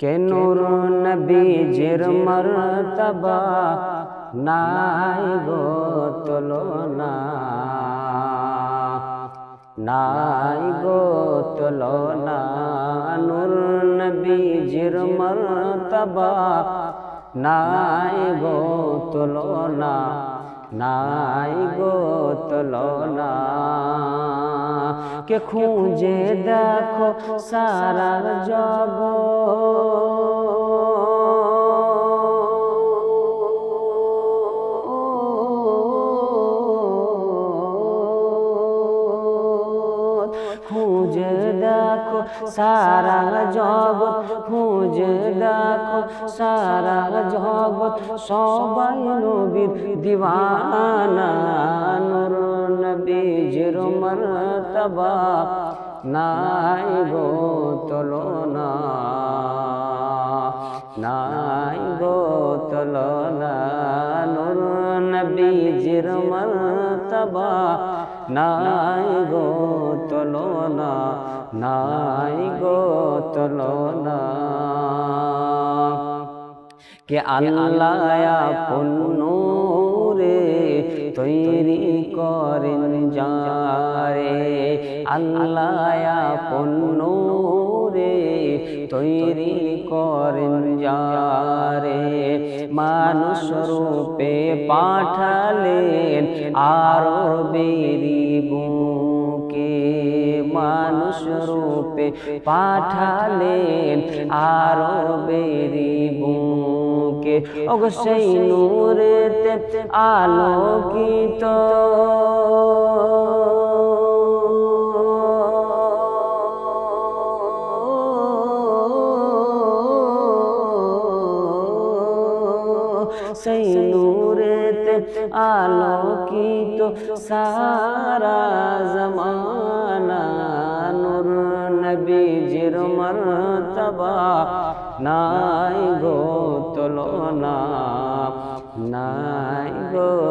কেনুর নবীজির মর্তবা নাই গো তুলনা? নাই গো তুলনা। নূর নবীজির মর্তবা নাই গো তুলনা। নাই গো তুলনা। কে খুঁজে দেখো সারা জগৎ সারা জগৎ খুঁজে দেখো সারা জগৎ সবাই নবীর দিওয়ানা, নূর নবীজির মর্তবা, নাই গো তুলনা, নাই গো তুলনা, নূর নবীজির মর্তবা নাই গো তুলনা নাই গো তুলনা কে আল্লাহ পুন্নুরে তৈরি করেন যারে আল্লাহ পুন্নুরে তৈরি করেন যারে। মানুষ রূপে পাঠালেন আরও বেরি বুকে। মানুষ রূপে পাঠালেন আরও বেরি বুকে। সেই নূরেতে আলোকিত সেই নূরেতে আলোকিত সারা জমানা নূর নবীজির মর্তবা। নাই গো তুলনা নাই গো